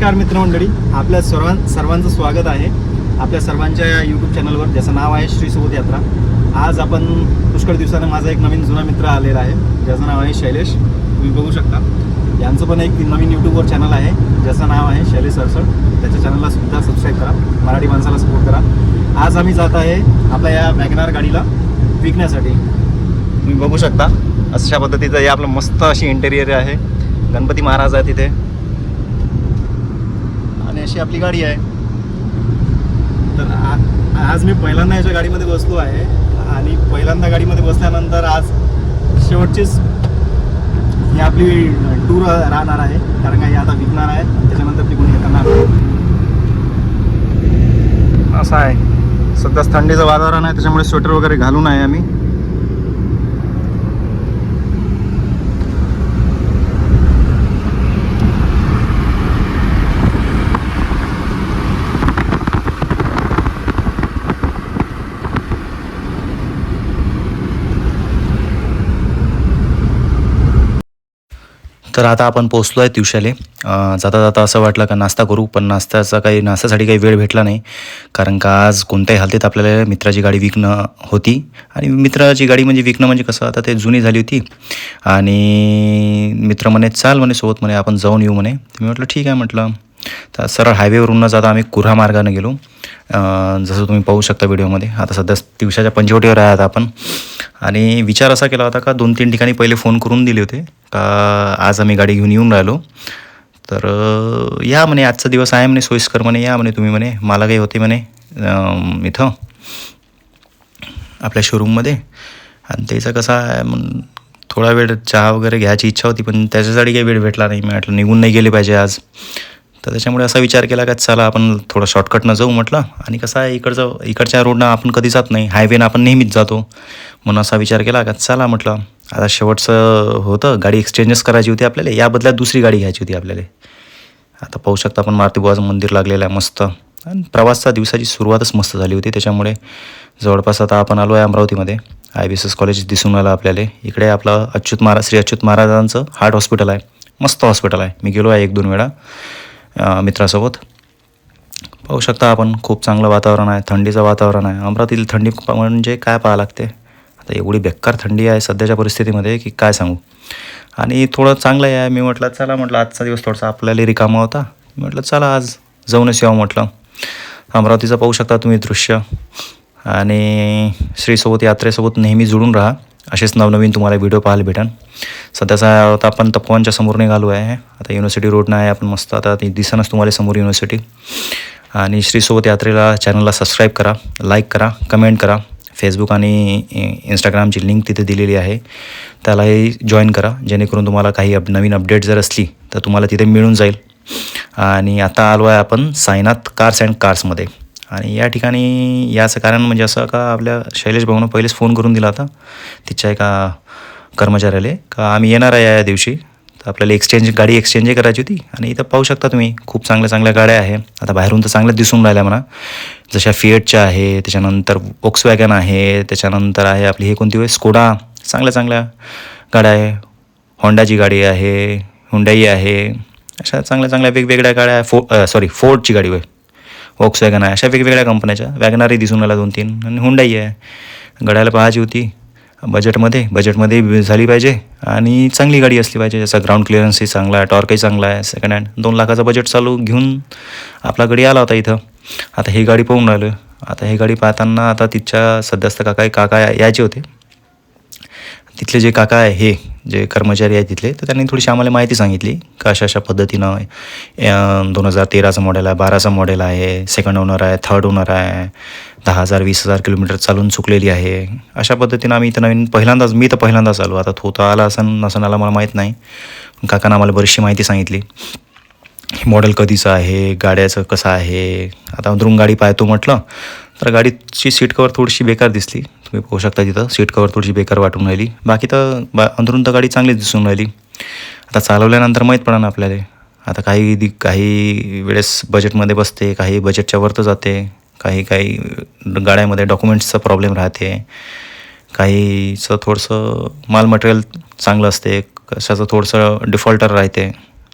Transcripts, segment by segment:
नमस्कार मित्रमंडळी आपल्या सर्वां सर्वांचं स्वागत आहे. आपल्या सर्वांच्या यूट्यूब चॅनलवर ज्याचं नाव आहे श्री सोबत यात्रा. आज आपण पुष्कळ दिवसानं माझा एक नवीन जुना मित्र आलेला आहे ज्याचं नाव आहे शैलेश. तुम्ही बघू शकता. यांचं पण एक नवीन यूट्यूबवर चॅनल आहे ज्याचं नाव आहे शैलेश सरसड त्याच्या चॅनलला सुद्धा सबस्क्राईब करा. मराठी माणसाला सपोर्ट करा. आज आम्ही जात आहे आपल्या या वॅगनार गाडीला विकण्यासाठी. तुम्ही बघू शकता अशा पद्धतीचं हे आपलं मस्त अशी इंटेरियर आहे. गणपती महाराज आहे तिथे. आणि अशी आपली गाडी आहे. तर आ- आज मी पहिल्यांदा याच्या गाडीमध्ये बसलो आहे आणि पहिल्यांदा गाडीमध्ये बसल्यानंतर आज शेवटचीच ही आपली टूर राहणार आहे. कारण काही आता विकणार आहे. त्याच्यानंतर ती कोणी करणार असं आहे. सध्याच थंडीचं वातावरण आहे. त्याच्यामुळे स्वेटर वगैरे घालून आहे आम्ही. तर आता आपण पोचलो आहे तिवशाले जाता जाता असं वाटलं का नाश्ता करू पण नाश्त्याचा काही नाश्त्यासाठी काही वेळ भेटला नाही. कारण का आज कोणत्याही हालतीत आपल्याला मित्राची गाडी विकणं होती. आणि मित्राची गाडी म्हणजे विकणं म्हणजे कसं आता ते जुनी झाली होती. आणि मित्र म्हणे चाल म्हणे सोबत म्हणे आपण जाऊन येऊ म्हणे. मी म्हटलं ठीक आहे म्हटलं. तर सरळ हायवेवरून न जाता आम्ही कुऱ्हा मार्गाने गेलो. जसं तुम्ही पाहू शकता व्हिडिओमध्ये. आता सध्या दिवसाच्या पंचवटीवर आहे आता आपण. आणि विचार असा केला होता का दोन तीन ठिकाणी पहिले फोन करून दिले होते का आज आम्ही गाडी घेऊन येऊन राहिलो. तर या म्हणे आजचा दिवस आहे म्हणे सोयीस्कर म्हणे या म्हणे तुम्ही म्हणे मला काही होते म्हणे इथं आपल्या शोरूममध्ये आणि त्याचा कसं आहे मग थोडा वेळ चहा वगैरे घ्यायची इच्छा होती पण त्याच्यासाठी काही वेळ भेटला नाही. मी म्हटलं निघून नाही गेले पाहिजे आज. तर त्याच्यामुळे असा विचार केला का चला आपण थोडं शॉर्टकटनं जाऊ म्हटलं. आणि कसं आहे इकडचं इकडच्या रोडनं आपण कधी जात नाही. हायवेनं आपण नेहमीच जातो. म्हणून असा विचार केला का चला म्हटलं. आता शेवटचं होतं गाडी एक्सचेंजच करायची होती आपल्याला. या बदल्यात दुसरी गाडी घ्यायची होती आपल्याला. आता पाहू शकता आपण मारुतीबुवाचं मंदिर लागलेलं आहे मस्त. आणि प्रवासचा दिवसाची सुरुवातच मस्त झाली होती. त्याच्यामुळे जवळपास आता आपण आलो आहे अमरावतीमध्ये. I B S S college दिसून आलं आपल्याला. इकडे आपलं अच्युत महाराज श्री अच्युत महाराजांचं हार्ट हॉस्पिटल आहे. मस्त हॉस्पिटल आहे. मी गेलो आहे एक दोन वेळा. मित्रासोबत. पाहू शकता आपण खूप चांगलं वातावरण आहे थंडीचं वातावरण आहे. अमरावतीतील थंडी म्हणजे काय पाहावं लागते? आता एवढी बेकार थंडी आहे सध्याच्या परिस्थितीमध्ये की काय सांगू? आणि थोडं चांगलं आहे. मी म्हटलं चला म्हटलं आजचा दिवस थोडासा आपल्याला रिकामा होता. म्हटलं चला आज जाऊनच यावं म्हटलं. अमरावतीचं पाहू शकता तुम्ही दृश्य. आणि श्रीसोबत यात्रेसोबत नेहमी जुळून राहा. असेच नवनवीन तुम्हाला व्हिडिओ पाहायला भेटन. सध्याचा आता आपण तपोवनच्या समोर निघालो आहे. आता युनिव्हर्सिटी रोडनं आहे आपण मस्त आता ती दिसनच तुम्हाला समोर युनिव्हर्सिटी आणि श्रीसोबत यात्रेला चॅनलला सबस्क्राईब करा लाईक करा कमेंट करा. फेसबुक आणि इंस्टाग्रामची लिंक तिथे दिलेली आहे. त्यालाही जॉईन करा. जेणेकरून तुम्हाला काही अप नवीन अपडेट जर असली तर तुम्हाला तिथे मिळून जाईल. आणि आता आलो आहे आपण साईनाथ कार्स अँड कार्समध्ये आणि या ठिकाणी याचं कारण म्हणजे असं का आपल्या शैलेश भाऊनं पहिलेच फोन करून दिला होता तिच्या एका कर्मचाऱ्याला का आम्ही येणार आहे या दिवशी. तर आपल्याला एक्सचेंज गाडी एक्सचेंजही करायची होती. आणि इथं पाहू शकता तुम्ही खूप चांगल्या चांगल्या गाड्या आहे. आता बाहेरून तर चांगल्या दिसून राहिल्या म्हणा. जशा फिएटच्या आहे त्याच्यानंतर वॅगन आहे त्याच्यानंतर आहे आपली हे कोणती होय? स्कोडा चांगल्या चांगल्या गाड्या आहे. होंडाची गाडी आहे हुंडाई आहे. अशा चांगल्या चांगल्या वेगवेगळ्या गाड्या आहे. फो सॉरी फोर्डची गाडी होय. वॉक्स वॅगन आहे. अशा वेगवेगळ्या कंपन्याच्या वॅगनारही दिसून आला दोन तीन आणि हुंडाई आहे. गड्याला पाहायची होती. बजेटमध्ये बजेटमध्ये झाली पाहिजे. आणि चांगली गाडी असली पाहिजे. जसा ग्राउंड क्लिअरन्सही चांगला आहे. टॉर्कही चांगला आहे. सेकंड हँड दोन लाखाचा बजेट चालू घेऊन आपला गाडी आला होता इथं. आता ही गाडी पाहून राहिलो आता ही गाडी पाहताना आता तिच्या सध्यास्त काका काका यायचे होते. तिथले जे काका आहे हे जे कर्मचारी आहे तिथले तर त्यांनी थोडीशी आम्हाला माहिती सांगितली का अशा अशा पद्धतीनं दोन हजार तेराचं मॉडेल आहे बाराचं मॉडेल आहे सेकंड ओनर आहे थर्ड ओनर आहे दहा हजार वीस हजार किलोमीटर चालून चुकलेली आहे. अशा पद्धतीनं आम्ही इथं नवीन पहिल्यांदाच मी तर पहिल्यांदाच आलो. आता तो तर आला असं नसन आला मला माहीत नाही. पण काकानं आम्हाला बरीचशी माहिती सांगितली. मॉडेल कधीचं आहे गाड्याचं कसं आहे आता अंदरून गाडी पाहतो म्हटलं तर गाडीची सीट कवर थोडीशी बेकार दिसली. तुम्ही पाहू शकता तिथं. सीट कवर थोडीशी बेकार वाटून राहिली. बाकी तर बा अंदरून तर गाडी चांगलीच दिसून राहिली. आता चालवल्यानंतर माहीत पडा ना आपल्याला. आता काही दि काही वेळेस बजेटमध्ये बसते काही बजेटच्या वरतं जाते काही काही गाड्यामध्ये डॉक्युमेंट्सचा प्रॉब्लेम राहते. काहीचं थोडंसं माल मटेरियल चांगलं असते कशाचं थोडंसं डिफॉल्टर राहते.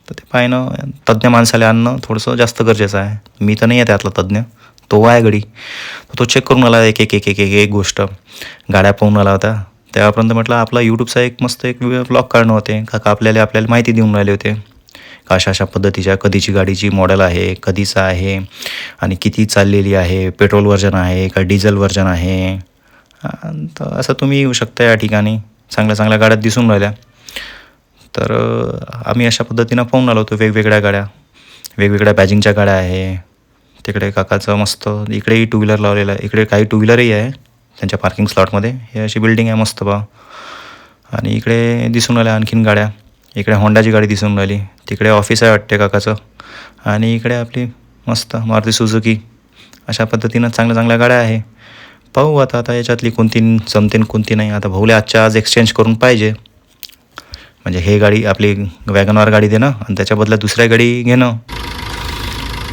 तर ते पाहिणं तज्ज्ञ माणसाला आणणं थोडंसं जास्त गरजेचं आहे. मी तर नाही आहे त्यातला तज्ज्ञ तो आहे गडी. तो चेक करून आला एक एक एक एक एक एक गोष्ट. गाड्या पाहून आला होता. तेव्हापर्यंत म्हटलं आपला यूट्यूबचा एक मस्त एक ब्लॉग काढणं होते. का आपल्याला आपल्याला माहिती देऊन राहिले होते. का अशा अशा पद्धतीच्या कधीची गाडीची मॉडेल आहे कधीचं आहे आणि किती चाललेली आहे पेट्रोल वर्जन आहे का डिझेल वर्जन आहे. तर असं तुम्ही येऊ शकता या ठिकाणी. चांगल्या चांगल्या गाड्या दिसून राहिल्या. तर आम्ही अशा पद्धतीनं पाहून आलो होतो. वेगवेगळ्या गाड्या. वेगवेगळ्या बॅजिंगच्या गाड्या आहे. तिकडे काकाचं मस्त इकडेही टू व्हीलर लावलेलं आहे. इकडे काही टू व्हीलरही आहे त्यांच्या पार्किंग स्लॉटमध्ये हे अशी बिल्डिंग आहे मस्त बा. आणि इकडे दिसून राहिल्या आणखीन गाड्या. इकडे होंडाची गाडी दिसून राहिली. तिकडे ऑफिस आहे वाटते काकाचं. आणि इकडे आपली मस्त मारुती सुझुकी अशा पद्धतीनं चांगल्या चांगल्या गाड्या आहे. पाहू आता आता याच्यातली कोणती जमतीन कोणती नाही. आता भाऊले आजच्या आज एक्सचेंज करून पाहिजे. म्हणजे हे गाडी आपली वॅगनवार गाडी देणं आणि त्याच्याबदल्या दुसऱ्या गाडी घेणं.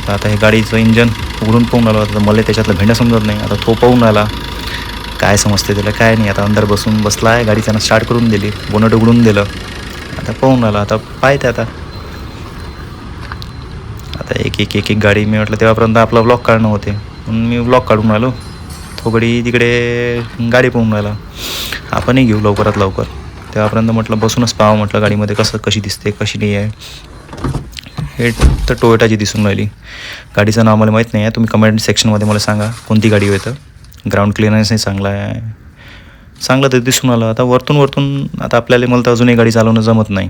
तर आता हे गाडीचं इंजन उघडून पाहून आलो. आता मला त्याच्यातलं भेंडा समजत नाही. आता तो पाहून आला. काय समजते त्याला? काय नाही. आता अंदर बसून बसला आहे गाडी त्यांना स्टार्ट करून दिली. बोनट उघडून दिलं. आता पाहून आला. आता पाहते आता. आता एक एक एक एक गाडी मी म्हटलं तेव्हापर्यंत आपला ब्लॉक काढणं होते. म्हणून मी ब्लॉक काढून आलो. तो गडी तिकडे गाडी पाहून राहिला आपणही घेऊ लवकरात लवकर. तेव्हापर्यंत म्हटलं बसूनच पाहावं म्हटलं गाडीमध्ये कसं कशी दिसते कशी नाही आहे. हे तर टोयोटाची दिसून राहिली. गाडीचं नाव मला माहीत नाही आहे. तुम्ही कमेंट सेक्शनमध्ये मला सांगा. कोणती गाडी येतं ग्राउंड क्लिअरन्सही चांगला आहे. चांगलं तर दिसून आलं. आता वरतून वरतून आता आपल्याला मला तर अजूनही गाडी चालवणं जमत नाही.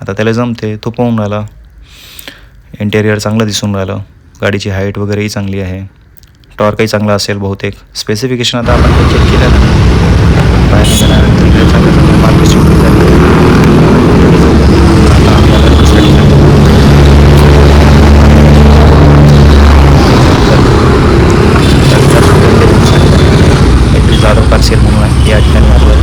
आता त्याला जमते. तो पाहून राहिला. इंटेरियर चांगलं दिसून राहिलं. गाडीची हाईट वगैरेही चांगली आहे. टॉर्कही चांगला असेल बहुतेक. स्पेसिफिकेशन आता आपण चेक केलं ना बाहेर निघाल्यानंतर इकडे चांगलं चांगलं मार्केटची उभी झाली आता आपल्याला दुसऱ्या ठिकाणी काहीतरी जाधव पार्सेल म्हणून आहे या ठिकाणी आपलं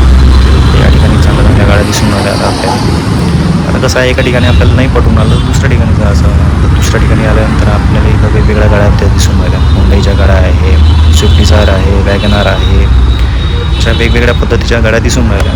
या ठिकाणी चांगल्या चांगल्या गाड्या दिसून राहिल्या आता आपल्याला आता कसं आहे एका ठिकाणी आपल्याला नाही पटून आलं दुसऱ्या ठिकाणी जायचं तर दुसऱ्या ठिकाणी आल्यानंतर आपल्याला इथं वेगवेगळ्या गाड्या त्या दिसून राहिल्या. मुंबईच्या गाड्या आहे स्विफ्ट डिझायर आहे वॅगनार आहे. अशा वेगवेगळ्या पद्धतीच्या गाड्या दिसून राहिल्या.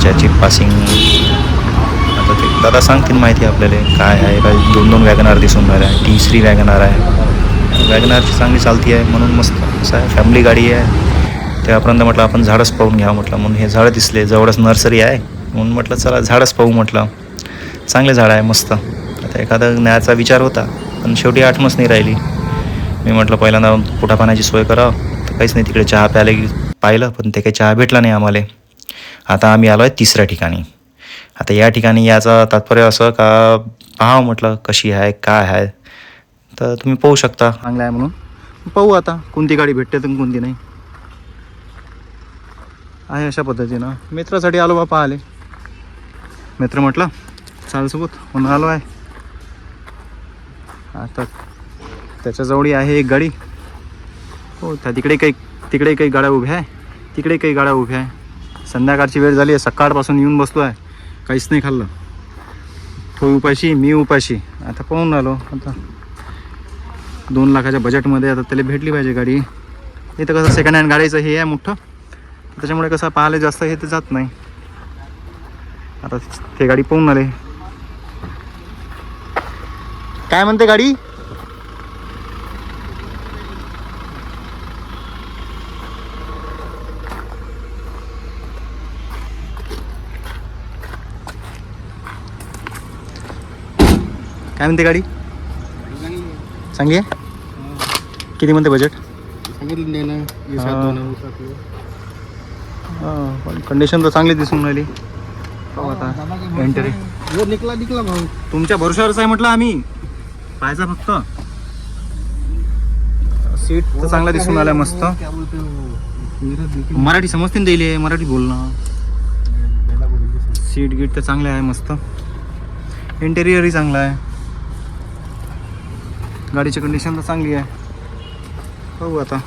ज्याची पासिंग आता ते दादा सांगतील माहिती आपल्याला काय आहे. काय दोन दोन वॅगनार दिसून राहिल्या. तिसरी वॅगनार आहे. वॅगनारची चांगली चालती आहे म्हणून मस्त असं आहे. फॅमिली गाडी आहे. त्यापर्यंत म्हटलं आपण झाडच पाहून घ्या म्हटलं. म्हणून हे झाडं दिसले. जवळच नर्सरी आहे. म्हणून म्हटलं चला झाडच पाहू म्हटलं. चांगले झाड आहे मस्त. आता एखादा न्यायचा विचार होता पण शेवटी आठवणच नाही राहिली. मी म्हटलं पहिल्यांदा पुठा पाण्याची सोय करावं. तर काहीच नाही तिकडे चहा प्यायला पाहिलं पण ते काही चहा भेटला नाही आम्हाला. आता आम्ही आलो आहे तिसऱ्या ठिकाणी. आता या ठिकाणी याचा तात्पर्य असं का पाहावं म्हटलं कशी आहे काय आहे? तर तुम्ही पाहू शकता. चांगलं आहे म्हणून. पाहू आता कोणती गाडी भेटते तर कोणती नाही. आहे अशा पद्धतीनं. मित्रासाठी आलो बापा आले मित्र म्हटलं चालसोबत सोबत आलो आहे? आता त्याच्याजवळी आहे एक गाडी. हो त्या तिकडे काही तिकडे काही गाड्या उभ्या आहे. तिकडे काही गाड्या उभ्या आहे. संध्याकाळची वेळ झाली आहे सकाळपासून येऊन बसलो आहे. काहीच नाही खाल्लं. तो उपाशी मी उपाशी. आता पाहून आलो. आता दोन लाखाच्या बजेटमध्ये आता त्याला भेटली पाहिजे गाडी. इथं कसं सेकंड हँड गाडीचं हे आहे मोठं. त्याच्यामुळे कसं पाहायला जास्त हे तर जात नाही. आता ते गाडी पाहून आले. काय म्हणते गाडी? काय म्हणते गाडी? आहे किती म्हणते बजेट पण कंडिशन तर चांगली दिसून राहिली. आता. एंट्री है. निकला निकला भाऊ. तुमच्या भरोशावरच आहे म्हटलं आम्ही. पाहायचा फक्त. सीट तर चांगला दिसून आला मस्त. मराठी समजते ना दिले मराठी बोलणं. सीट गीट तर चांगले आहे मस्त. इंटेरियरही चांगलं आहे. गाडीची कंडिशन तर चांगली आहे. बघू आता.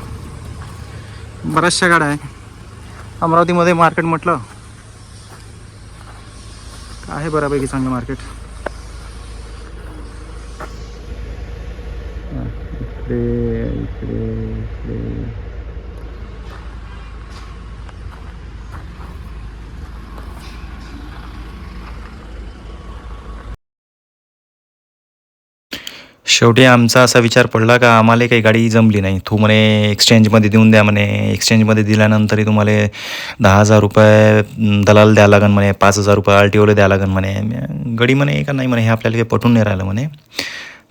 बऱ्याचशा गाड्या आहे अमरावतीमध्ये मार्केट म्हटलं. आहे बऱ्यापैकी चांगलं मार्केट इकडे इकडे इकडे. शेवटी आमचा असा विचार पडला का आम्हाला काही गाडी जमली नाही. तू म्हणे एक्सचेंजमध्ये देऊन द्या म्हणे. एक्सचेंजमध्ये दिल्यानंतरही तुम्हाला दहा हजार रुपये दलाल द्यावं लागन म्हणे पाच हजार रुपये आर टी ओला द्यावं लागन म्हणे. गाडी गडी म्हणे का नाही म्हणे हे आपल्याला काही पटून नाही राहिलं म्हणे.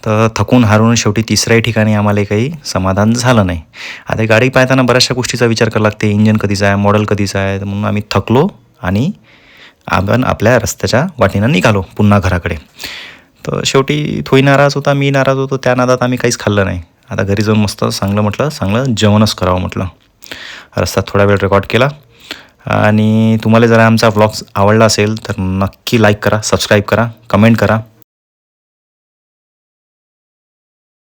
तर थकून हारून शेवटी तिसऱ्याही ठिकाणी आम्हाला काही समाधान झालं नाही. आता गाडी पाहताना बऱ्याचशा गोष्टीचा विचार करावा लागते. इंजन कधीचं आहे मॉडेल कधीचं आहे. तर म्हणून आम्ही थकलो आणि आपण आपल्या रस्त्याच्या वाटेनं निघालो पुन्हा घराकडे. तर शेवटी थोई नाराज होता मी नाराज होतो. त्या नादात आम्ही काहीच खाल्लं नाही. आता घरी जाऊन मस्त चांगलं म्हटलं चांगलं जेवणच करावं म्हटलं. रस्त्यात थोडा वेळ रेकॉर्ड केला. आणि तुम्हाला जर आमचा व्लॉग आवडला असेल तर नक्की लाईक करा सबस्क्राईब करा कमेंट करा.